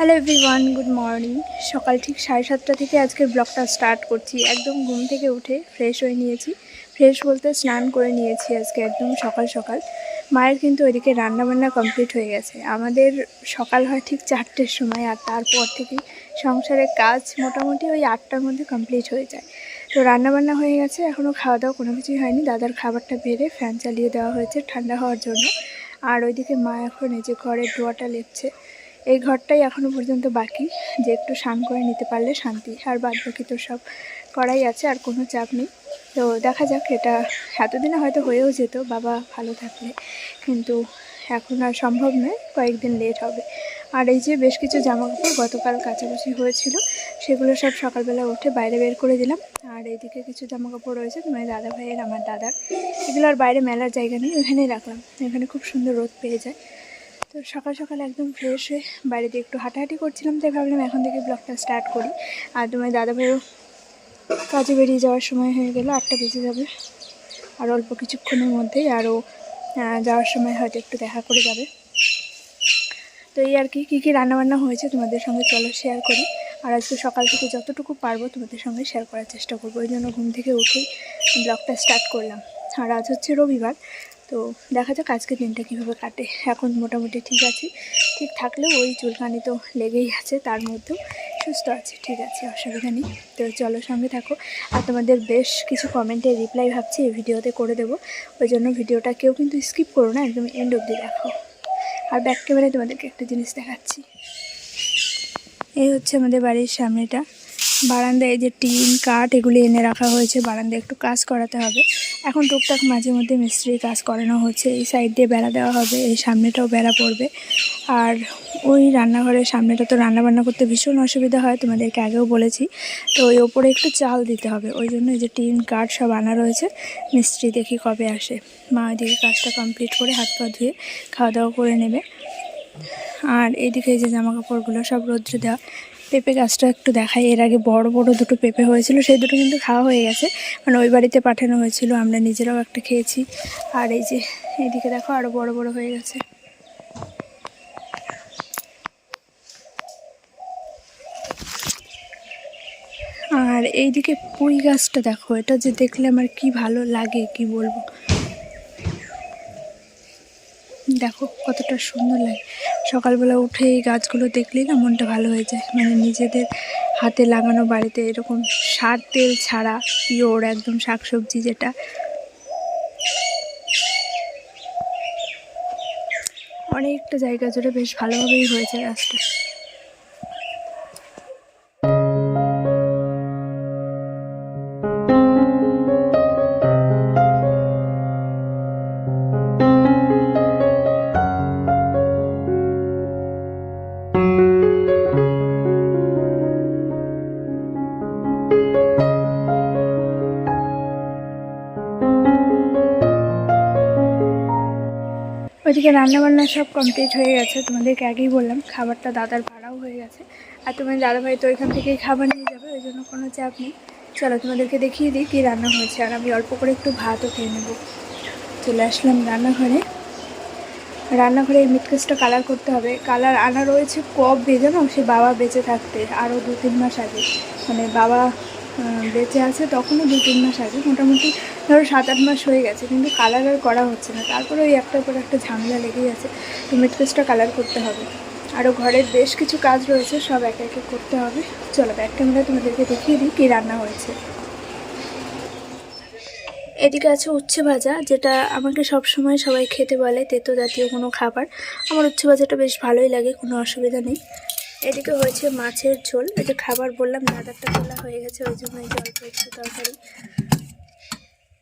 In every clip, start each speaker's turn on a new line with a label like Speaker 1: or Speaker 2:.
Speaker 1: Hello everyone good morning সকাল ঠিক সাড়ে সাতটা থেকে আজকের ব্লগটা স্টার্ট করছি। একদম ঘুম থেকে উঠে ফ্রেশ হয়ে নিয়েছি। ফ্রেশ বলতে স্নান করে নিয়েছি আজকে একদম সকাল সকাল। মায়ের কিন্তু ওইদিকে রান্নাবান্না কমপ্লিট হয়ে গেছে। আমাদের সকাল হয় ঠিক চারটের সময় আর তারপর থেকে সংসারের কাজ মোটামুটি ওই আটটার মধ্যে কমপ্লিট হয়ে যায়। তো রান্নাবান্না হয়ে গেছে, এখনও খাওয়া দাওয়া কোনো কিছুই হয়নি। দাদার খাবারটা বেড়ে ফ্যান চালিয়ে দেওয়া হয়েছে ঠান্ডা হওয়ার জন্য। আর ওইদিকে মা এখন এই যে ঘরের ডোয়াটা লেপছে। এই ঘরটাই এখনও পর্যন্ত বাকি। যে একটু স্নান করে নিতে পারলে শান্তি। আর বাদ বাকি তো সব করাই আছে, আর কোনো চাপ নেই। তো দেখা যাক, এটা এতদিনে হয়তো হয়েও যেত, বাবা ভালো থাকলে। কিন্তু এখন আর সম্ভব নয়, কয়েকদিন লেট হবে। আর এই যে বেশ কিছু জামা কাপড় গতকাল কাছাকাছি হয়েছিল, সেগুলো সব সকালবেলা উঠে বাইরে বের করে দিলাম। আর এইদিকে কিছু জামা কাপড় রয়েছে, তোমার দাদা ভাইয়ের আমার দাদার। এগুলো আর বাইরে মেলার জায়গা নেই, ওখানেই রাখলাম। এখানে খুব সুন্দর রোদ পেয়ে যায়। তো সকাল সকাল একদম ফ্রেশ হয়ে বাড়িতে একটু হাঁটাহাঁটি করছিলাম, তাই ভাবলাম এখন থেকে ব্লগটা স্টার্ট করি। আর তোমার দাদা ভাইও কাজে বেরিয়ে যাওয়ার সময় হয়ে গেল, আটটা বেজে যাবে। আর অল্প কিছুক্ষণের মধ্যেই আরও যাওয়ার সময় হয়তো একটু দেখা করে যাবে। তো এই আর কি, কী কী রান্নাবান্না হয়েছে তোমাদের সঙ্গে চলো শেয়ার করি। আর আজকে সকাল থেকে যতটুকু পারব তোমাদের সঙ্গে শেয়ার করার চেষ্টা করব। ওই জন্য ঘুম থেকে উঠেই ব্লগটা স্টার্ট করলাম। আর আজ হচ্ছে রবিবার তো দেখা যাক আজকে দিনটা কীভাবে কাটে। এখন মোটামুটি ঠিক আছে। ঠিক থাকলেও ওই চুলকানি তো লেগেই আছে, তার মধ্যেও সুস্থ আছে। ঠিক আছে, অসুবিধা নেই। তো চলো সঙ্গে থাকো। আর তোমাদের বেশ কিছু কমেন্টের রিপ্লাই ভাবছি, এই ভিডিওতে করে দেবো। ওই জন্য ভিডিওটা কেউ কিন্তু স্কিপ করো না, একদম এন্ড অবধি দেখো। আর ব্যাক ক্যামেরায় তোমাদেরকে একটা জিনিস দেখাচ্ছি। এই হচ্ছে আমাদের বাড়ির সামনেটা। বারান্দায় যে টিন, কাঠ, এগুলি এনে রাখা হয়েছে। বারান্দায় একটু কাজ করাতে হবে। এখন টুকটাক মাঝে মধ্যে মিস্ত্রি কাজ করানো হচ্ছে, এই সাইড দিয়ে বেড়া দেওয়া হবে, এই সামনেটাও বেড়া পড়বে। আর ওই রান্নাঘরের সামনেটা তো রান্নাবান্না করতে ভীষণ অসুবিধা হয়, তোমাদেরকে আগেও বলেছি। তো ওই ওপরে একটু চাল দিতে হবে, ওই জন্য যে টিন কাঠ সব আনা রয়েছে, মিস্ত্রি দেখি কবে আসে। মা এদিকে কাজটা কমপ্লিট করে হাত পা ধুয়ে খাওয়া দাওয়া করে নেবে। আর এইদিকে এই যে জামা কাপড়গুলো সব রোদ্রে দেওয়া পেঁপে গাছটা একটু দেখাই। এর আগে বড় বড় দুটো পেঁপে হয়েছিল, সেই দুটো কিন্তু খাওয়া হয়ে গেছে। মানে ওই বাড়িতে পাঠানো হয়েছিল, আমরা নিজেরাও একটা খেয়েছি। আর এই যে এইদিকে দেখো আরও বড় বড় হয়ে গেছে। আর এইদিকে পুঁই গাছটা দেখো, এটা যে দেখলে আমার কি ভালো লাগে, কি বলব? দেখো কতটা সুন্দর লাগে। সকালবেলা উঠে এই গাছগুলো দেখলেই না মনটা ভালো হয়ে যায়। মানে নিজেদের হাতে লাগানো বাড়িতে এরকম সার তেল ছাড়া পিওর একদম শাকসবজি যেটা। অনেকটা জায়গা জুড়ে বেশ ভালোভাবেই হয়েছে গাছটা। ওইদিকে রান্নাবান্না সব কমপ্লিট হয়ে গেছে। তোমাদেরকে আগেই বললাম, খাবারটা দাদার ভাড়াও হয়ে গেছে। আর তোমার দাদাভাই তো ওইখান থেকেই খাবার নিয়ে যাবে, ওই জন্য কোনো চাপ নেই। চলো তোমাদেরকে দেখিয়ে দিই কী রান্না হয়েছে। আর আমি অল্প করে একটু ভাতও খেয়ে নেব। চলে আসলাম রান্নাঘরে। রান্নাঘরে এই মিটকেসটা কালার করতে হবে। কালার আনা রয়েছে কব বেজে না সে বাবা বেঁচে থাকতে, আরও দু তিন মাস আগে। মানে বাবা বেঁচে আছে, তখনও দু তিন মাস আগে, মোটামুটি ধরো সাত আট মাস হয়ে গেছে, কিন্তু কালার আর করা হচ্ছে না। তারপরে ওই একটার পর একটা ঝামেলা লেগেই আছে তো মিটকেসটা কালার করতে হবে। আরও ঘরের বেশ কিছু কাজ রয়েছে, সব একে একে করতে হবে। চলো ব্যাক ক্যামেরা তোমাদেরকে দেখিয়ে দিই কী রান্না হয়েছে। এদিকে আছে উচ্ছে ভাজা, যেটা আমাকে সব সময় সবাই খেতে বলে, তেতো জাতীয় কোনো খাবার। আমার উচ্ছে ভাজাটা বেশ ভালোই লাগে, কোনো অসুবিধা নেই। এদিকে হয়েছে মাছের ঝোল। এই যে খাবার বললাম দাদারটা তোলা হয়ে গেছে, ওই জন্য যে অল্প তরকারি,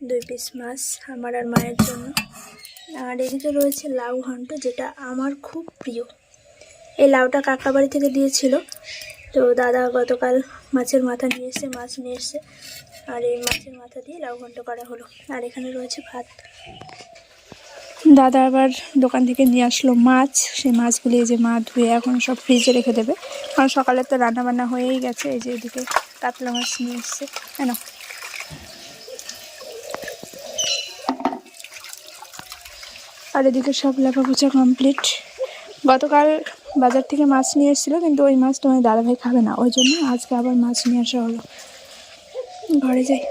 Speaker 1: দুই পিস মাছ আমার আর মায়ের জন্য। আর এদিকে রয়েছে লাউ ঘন্ট, যেটা আমার খুব প্রিয়। এই লাউটা কাকা বাড়ি থেকে দিয়েছিল। তো দাদা গতকাল মাছের মাথা নিয়ে এসে মাছ নিয়ে এসে আর এই মাছের মাথা দিয়ে লাউ ঘন্ট করা হলো। আর এখানে রয়েছে ভাত। দাদা আবার দোকান থেকে নিয়ে আসলো মাছ। সেই মাছগুলি এই যে মা ধুয়ে এখন সব ফ্রিজে রেখে দেবে। কারণ সকালে তো রান্না বান্না হয়েই গেছে, এই যে এদিকে কাতলা মাছ নিয়ে এসছে। কেন আর এদিকে সব লেখাপোছা কমপ্লিট গতকাল বাজার থেকে মাছ নিয়ে এসেছিল, কিন্তু ওই মাছ তোমার দাদাভাই খাবে না। ওই জন্য আজকে আবার মাছ নিয়ে আসা হলো। ঘরে যাই।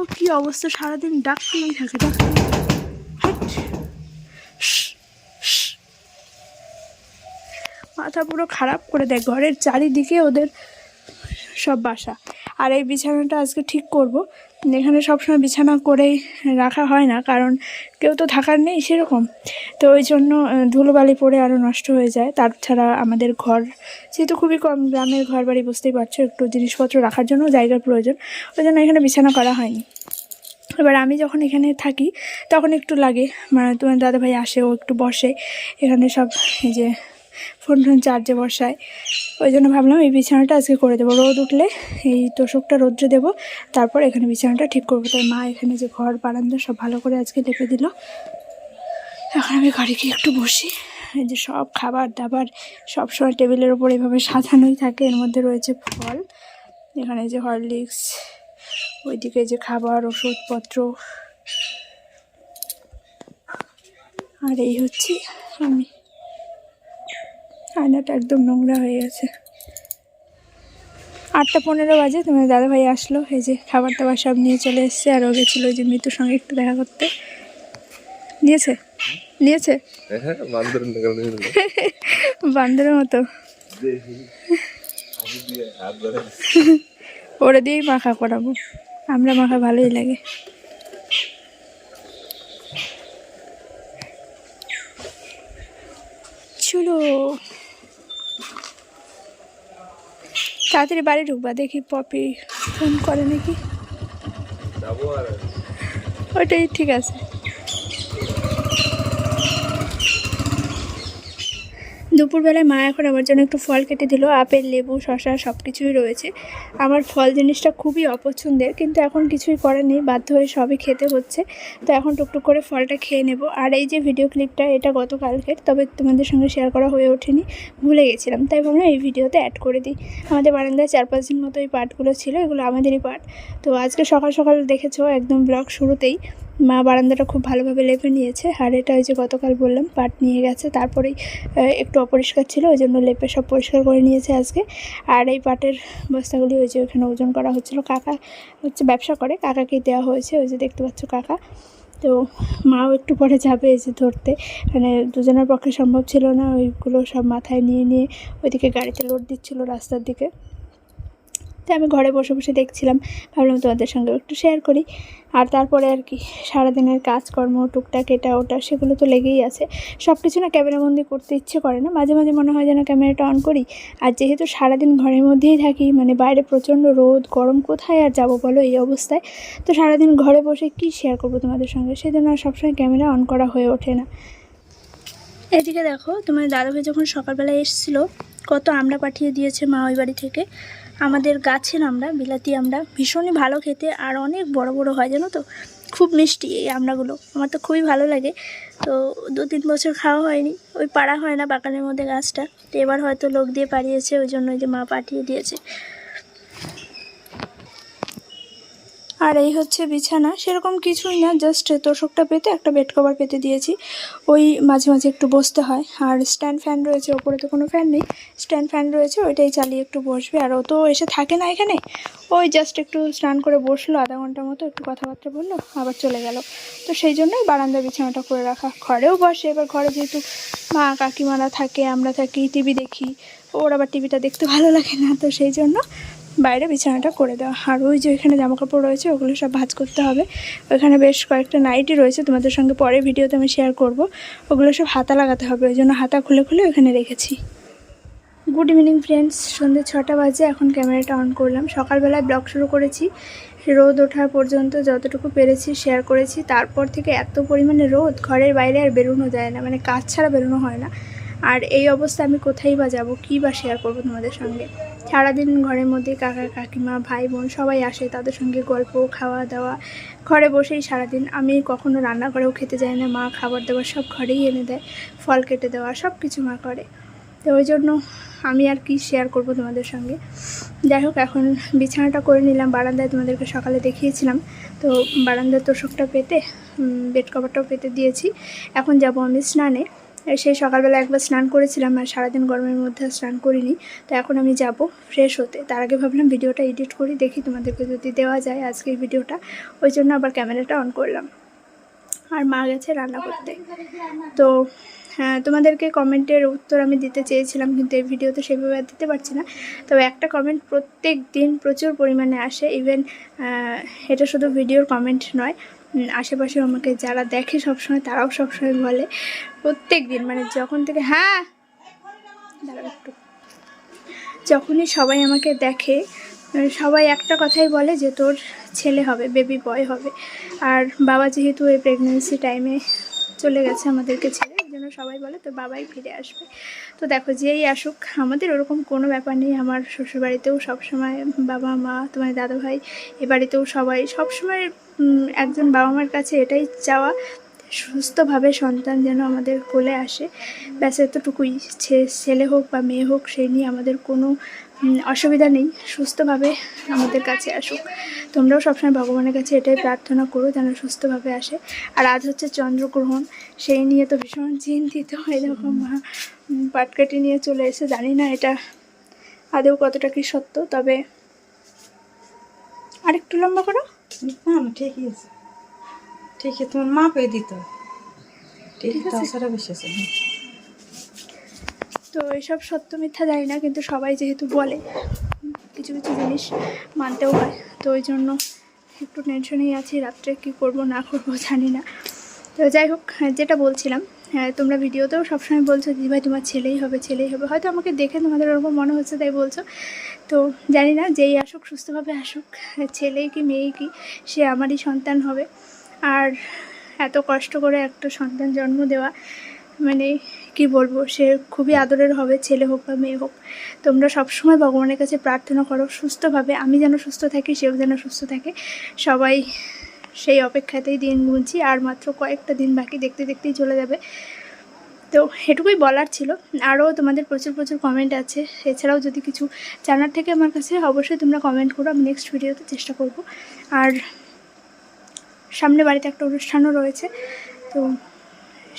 Speaker 1: দেখো কি অবস্থা, সারাদিন ডাক ডাকতেই থাকে মাথা পুরো খারাপ করে দেয়, ঘরের চারিদিকে ওদের সব বাসা। আর এই বিছানাটা আজকে ঠিক করব এখানে সবসময় বিছানা করেই রাখা হয় না, কারণ কেউ তো থাকার নেই সেরকম। তো ওই জন্য ধুলোবালি পড়ে আরও নষ্ট হয়ে যায়। তাছাড়া আমাদের ঘর, যেহেতু খুবই কম গ্রামের ঘর বাড়ি বুঝতেই পারছ, একটু জিনিসপত্র রাখার জন্য জায়গার প্রয়োজন। ওই জন্য এখানে বিছানা করা হয়নি। এবার আমি যখন এখানে থাকি, তখন একটু লাগে। মানে তোমার দাদাভাই আসে, ও একটু বসে। এখানে সব এই যে ফোন টোন চার্জে বসায়। ওই জন্য ভাবলাম এই বিছানাটা আজকে করে দেবো। রোদ উঠলে এই তোষকটা রোদ্রে দেবো। তারপর এখানে বিছানাটা ঠিক করব। তাই মা এখানে যে ঘর, বারান্দা সব ভালো করে আজকে লেপে দিল। এখন আমি ঘরে গিয়ে একটু বসি। এই যে সব খাবার দাবার সব সময় টেবিলের ওপর এভাবে সাজানোই থাকে। এর মধ্যে রয়েছে ফল। এখানে যে হরলিক্স, ওইদিকে যে খাবার, ওষুধপত্র। আর এই হচ্ছে আমি। আয়নাটা একদম নোংরা হয়ে গেছে। আটটা পনেরো বাজে তোমার দাদাভাই আসলো। এই যে খাবার দাবার সব নিয়ে চলে এসছে আর ও গেছিল যে মৃত্যুর সঙ্গে একটু দেখা করতে। নিয়েছে? নিয়েছে?
Speaker 2: হ্যাঁ বান্দরের
Speaker 1: মতো। ওরে দিয়েই মাখা করাবো। আমরা মাখা ভালোই লাগে চলো তাড়াতাড়ি বাড়ি ঢুকবা দেখি পপি ফোন করে নাকি। ওটাই ঠিক আছে। দুপুরবেলায় মা এখন আমার জন্য একটু ফল কেটে দিল, আপেল, লেবু শশা সব কিছুই রয়েছে। আমার ফল জিনিসটা খুবই অপছন্দের, কিন্তু এখন কিছুই করার নেই, বাধ্য হয়ে সবই খেতে হচ্ছে। তো এখন টুকটুক করে ফলটা খেয়ে নেব। আর এই যে ভিডিও ক্লিপটা এটা গতকালকের, তবে তোমাদের সঙ্গে শেয়ার করা হয়ে ওঠেনি, ভুলে গেছিলাম। তাই ভাবলাম এই ভিডিওতে অ্যাড করে দিই। আমাদের বারান্দায় চার পাঁচ দিন মতো এই পার্টগুলো ছিল, এগুলো আমাদেরই পার্ট তো আজকে সকাল সকাল দেখেছ, একদম ব্লগ শুরুতেই। মা বারান্দাটা খুব ভালোভাবে লেপে নিয়েছে। আর এটা ওই যে গতকাল বললাম, পাট নিয়ে গেছে। তারপরেই একটু অপরিষ্কার ছিল, ওই জন্য লেপে সব পরিষ্কার করে নিয়েছে আজকে। আর এই পাটের বস্তাগুলি ওই যে ওখানে ওজন করা হচ্ছিল। কাকা হচ্ছে ব্যবসা করে, কাকাকে দেওয়া হয়েছে, ওই যে দেখতে পাচ্ছ কাকা। তো মাও একটু পরে যাবে এই যে ধরতে। মানে দুজনের পক্ষে সম্ভব ছিল না, ওইগুলো সব মাথায় নিয়ে নিয়ে ওইদিকে গাড়িতে লোড দিচ্ছিল রাস্তার দিকে। তাই আমি ঘরে বসে বসে দেখছিলাম। ভাবলাম তোমাদের সঙ্গে একটু শেয়ার করি। আর তারপরে আর কি, সারাদিনের কাজকর্ম, টুকটাক এটা ওটা, সেগুলো তো লেগেই আছে। সব কিছু না ক্যামেরাবন্দি করতে ইচ্ছে করে না। মাঝে মাঝে মনে হয় যেন ক্যামেরাটা অন করি। আর যেহেতু সারাদিন ঘরের মধ্যেই থাকি মানে বাইরে প্রচণ্ড রোদ, গরম, কোথায় আর যাব বলো এই অবস্থায়? তো সারাদিন ঘরে বসে কি শেয়ার করব তোমাদের সঙ্গে? সেজন্য আর সবসময় ক্যামেরা অন করা হয়ে ওঠে না। এদিকে দেখো, তোমার দাদাভাই যখন সকালবেলা এসেছিল, কত আমরা পাঠিয়ে দিয়েছে মা ওই বাড়ি থেকে। আমাদের গাছের আমরা, বিলাতি আমরা ভীষণই ভালো খেতে আর অনেক বড় বড় হয়, জানো তো? খুব মিষ্টি এই আমড়াগুলো আমার তো খুবই ভালো লাগে। তো দু তিন বছর খাওয়া হয়নি। ওই পাড়া হয় না বাগানের মধ্যে গাছটা। তো এবার হয়তো লোক দিয়ে পাড়িয়েছে, ওই জন্য ওই যে মা পাঠিয়ে দিয়েছে। আর এই হচ্ছে বিছানা। সেরকম কিছুই না জাস্ট তোষকটা পেতে একটা বেড কভার পেতে দিয়েছি। ওই মাঝে মাঝে একটু বসতে হয়। আর স্ট্যান্ড ফ্যান রয়েছে, ওপরে তো কোনো ফ্যান নেই। স্ট্যান্ড ফ্যান রয়েছে, ওইটাই চালিয়ে একটু বসবে। আর ও তো এসে থাকে না এখানে। ওই জাস্ট একটু স্নান করে বসল, আধা ঘণ্টার মতো একটু কথাবার্তা বলল, আবার চলে গেল। তো সেই জন্যই বারান্দা বিছানাটা করে রাখা। ঘরেও বসে, এবার ঘরে যেহেতু মা, কাকিমারা থাকে, আমরা থাকি টিভি দেখি, ওর আবার টিভিটা দেখতে ভালো লাগে না, তো সেই জন্য বাইরে বিছানাটা করে দেওয়া। আর ওই যে ওইখানে জামা কাপড় রয়েছে, ওগুলো সব ভাঁজ করতে হবে। ওইখানে বেশ কয়েকটা নাইটি রয়েছে তোমাদের সঙ্গে পরে ভিডিওতে আমি শেয়ার করব। ওগুলো সব হাতা লাগাতে হবে, ওই জন্য হাতা খুলে খুলে ওখানে রেখেছি। গুড ইভিনিং ফ্রেন্ডস সন্ধ্যে ছটা বাজে, এখন ক্যামেরাটা অন করলাম। সকালবেলায় ব্লগ শুরু করেছি। রোদ ওঠা পর্যন্ত যতটুকু পেরেছি শেয়ার করেছি। তারপর থেকে এত পরিমাণে রোদ, ঘরের বাইরে আর বেরোনো যায় না মানে কাজ ছাড়া বেরোনো হয় না। আর এই অবস্থা আমি কোথায় বা যাব, কী বা শেয়ার করব তোমাদের সঙ্গে? সারাদিন ঘরের মধ্যে কাকা, কাকিমা, ভাই বোন সবাই আসে, তাদের সঙ্গে গল্প, খাওয়া দাওয়া। ঘরে বসেই সারাদিন। আমি কখনো রান্নাঘরেও খেতে যাই না, মা খাবার দাবার সব ঘরেই এনে দেয়, ফল কেটে দেওয়া, সব কিছু মা করে। তো ওই জন্য আমি আর কি শেয়ার করব তোমাদের সঙ্গে। যাই হোক, এখন বিছানাটা করে নিলাম, বারান্দায় তোমাদেরকে সকালে দেখিয়েছিলাম। তো বারান্দার তোষকটা পেতে বেড কভারটাও পেতে দিয়েছি। এখন যাব আমি স্নানে। সেই সকালবেলা একবার স্নান করেছিলাম আর সারাদিন গরমের মধ্যে স্নান করিনি। তো এখন আমি যাব ফ্রেশ হতে। তার আগে ভাবলাম ভিডিওটা এডিট করি, দেখি তোমাদেরকে যদি দেওয়া যায় আজকের ভিডিওটা। ওই জন্য আবার ক্যামেরাটা অন করলাম। আর মা গেছে রান্না করতে। তো হ্যাঁ তোমাদেরকে কমেন্টের উত্তর আমি দিতে চেয়েছিলাম, কিন্তু এই ভিডিওতে সেভাবে আর দিতে পারছি না। তবে একটা কমেন্ট প্রত্যেক দিন প্রচুর পরিমাণে আসে। ইভেন এটা শুধু ভিডিওর কমেন্ট নয়। আশেপাশে আমাকে যারা দেখে সবসময় তারাও সবসময় বলে প্রত্যেক দিন মানে যখন থেকে হ্যাঁ দাঁড়াও একটু। যখনই সবাই আমাকে দেখে আহ, সবাই একটা কথাই বলে যে তোর ছেলে হবে বেবি বয় হবে। আর বাবা যেহেতু এই প্রেগনেন্সি টাইমে চলে গেছে আমাদেরকে এই জন্য সবাই বলে, তো বাবাই ফিরে আসবে। তো দেখো, যেই আসুক, আমাদের ওরকম কোনো ব্যাপার নেই। আমার শ্বশুরবাড়িতেও সবসময় বাবা, মা, তোমার দাদা ভাই এ বাড়িতেও সবাই, সবসময় একজন বাবা মার কাছে এটাই চাওয়া, সুস্থভাবে সন্তান যেন আমাদের কোলে আসে। ব্যাস, এতটুকুই। ছেলে হোক বা মেয়ে হোক সেই নিয়ে আমাদের কোনো অসুবিধা নেই সুস্থভাবে আমাদের কাছে আসুক। তোমরাও সবসময় ভগবানের কাছে এটাই প্রার্থনা করো যেন সুস্থভাবে আসে। আর আজ হচ্ছে চন্দ্রগ্রহণ সেই নিয়ে তো ভীষণ চিন্তিত এরকম পাটকাটি নিয়ে চলে এসে জানি না এটা আদেও কতটা কি সত্য তবে আরেকটু লম্বা করো।
Speaker 3: না ঠিকই আছে। ঠিক আছে তোমার মা পেয়ে দিত। ঠিক
Speaker 1: আছে।
Speaker 3: বেশি আছে।
Speaker 1: তো এসব সত্য মিথ্যা জানি না, কিন্তু সবাই যেহেতু বলে, কিছু কিছু জিনিস মানতেও হয়। তো ওই জন্য একটু টেনশনেই আছি, রাত্রে কী করব, না করব জানি না। তো যাই হোক, যেটা বলছিলাম হ্যাঁ তোমরা ভিডিওতেও সবসময় বলছো, দিদি ভাই, তোমার ছেলেই হবে ছেলেই হবে। হয়তো আমাকে দেখে তোমাদের ওরকম মনে হচ্ছে, তাই বলছো। তো জানি না, যেই আসুক, সুস্থভাবে আসুক, ছেলেই কি, মেয়েই কি, সে আমারই সন্তান হবে। আর এত কষ্ট করে একটা সন্তান জন্ম দেওয়া মানে কি বলব, সে খুবই আদরের হবে, ছেলে হোক বা মেয়ে হোক। তোমরা সবসময় ভগবানের কাছে প্রার্থনা করো, সুস্থভাবে। আমি যেন সুস্থ থাকি, সেও যেন সুস্থ থাকে। সবাই সেই অপেক্ষাতেই দিন গুনছি, আর মাত্র কয়েকটা দিন বাকি, দেখতে দেখতেই চলে যাবে। তো এটুকুই বলার ছিল। আরও তোমাদের প্রচুর প্রচুর কমেন্ট আছে। এছাড়াও যদি কিছু জানার থেকে আমার কাছে, অবশ্যই তোমরা কমেন্ট করো। আমি নেক্সট ভিডিওতে চেষ্টা করব। আর সামনে বাড়িতে একটা অনুষ্ঠানও রয়েছে। তো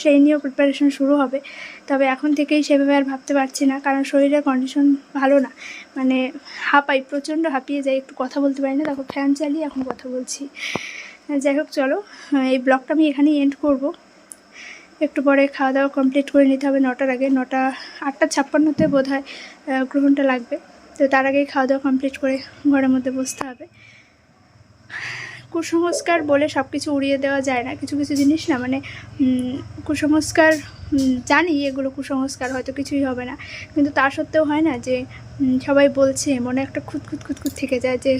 Speaker 1: সেই নিয়েও প্রিপারেশন শুরু হবে। তবে এখন থেকেই সেভাবে আর ভাবতে পারছি না, কারণ শরীরের কন্ডিশন ভালো না। মানে হাঁপাই, প্রচণ্ড হাঁপিয়ে যাই, একটু কথা বলতে পারি না। তারপর ফ্যান চালিয়ে এখন কথা বলছি। যাই হোক, চলো। এই ব্লগটা আমি এখানেই এন্ড করব। একটু পরে খাওয়া দাওয়া কমপ্লিট করে নিতে হবে নটার আগে। নটা, আটটা ছাপ্পান্নতে বোধ হয় গ্রহণটা লাগবে। তো তার আগেই খাওয়া দাওয়া কমপ্লিট করে ঘরের মধ্যে বসতে হবে। কুসংস্কার বলে সব কিছু উড়িয়ে দেওয়া যায় না, কিছু কিছু জিনিস না মানে কুসংস্কার জানি এগুলো কুসংস্কার, হয়তো কিছুই হবে না। কিন্তু তা সত্ত্বেও হয় না যে সবাই বলছে, মনে একটা খুঁত খুঁত খুঁত খুঁত থেকে যায় যে,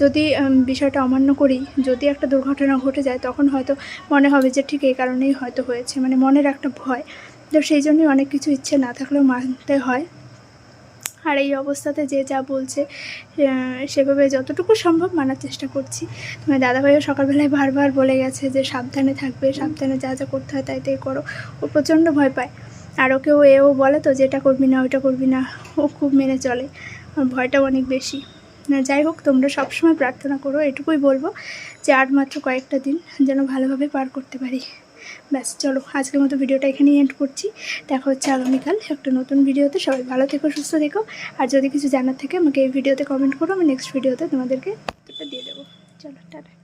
Speaker 1: যদি বিষয়টা অমান্য করি, যদি একটা দুর্ঘটনা ঘটে যায়, তখন হয়তো মনে হবে যে, ঠিক এই কারণেই হয়তো হয়েছে মানে মনের একটা ভয়। তো সেই জন্যই অনেক কিছু ইচ্ছে না থাকলেও মানতে হয়। আর এই অবস্থাতে যে যা বলছে সেভাবে যতটুকু সম্ভব মানার চেষ্টা করছি। তোমার দাদাভাইও সকালবেলায় বারবার বলে গেছে যে সাবধানে থাকবে, সাবধানে যা যা করতে হয় তাই তাই করো। ও প্রচণ্ড ভয় পায়। আর ওকেও এও বলে তো যেটা করবি না, ওইটা করবি না। ও খুব মেনে চলে। আর ভয়টাও অনেক বেশি। না, যাই হোক, তোমরা সবসময় প্রার্থনা করো, এটুকুই বলব যে আর মাত্র কয়েকটা দিন যেন ভালোভাবে পার করতে পারি। ব্যাস, চলো আজকের মতো ভিডিওটা এখানেই এন্ড করছি। দেখা হচ্ছে আগামীকাল একটা নতুন ভিডিওতে। সবাই ভালো থেকো, সুস্থ থেকো। আর যদি কিছু জানার থাকে, আমাকে এই ভিডিওতে কমেন্ট করো, আমি নেক্সট ভিডিওতে তোমাদেরকে দিয়ে দেবো। চলো, টাটা।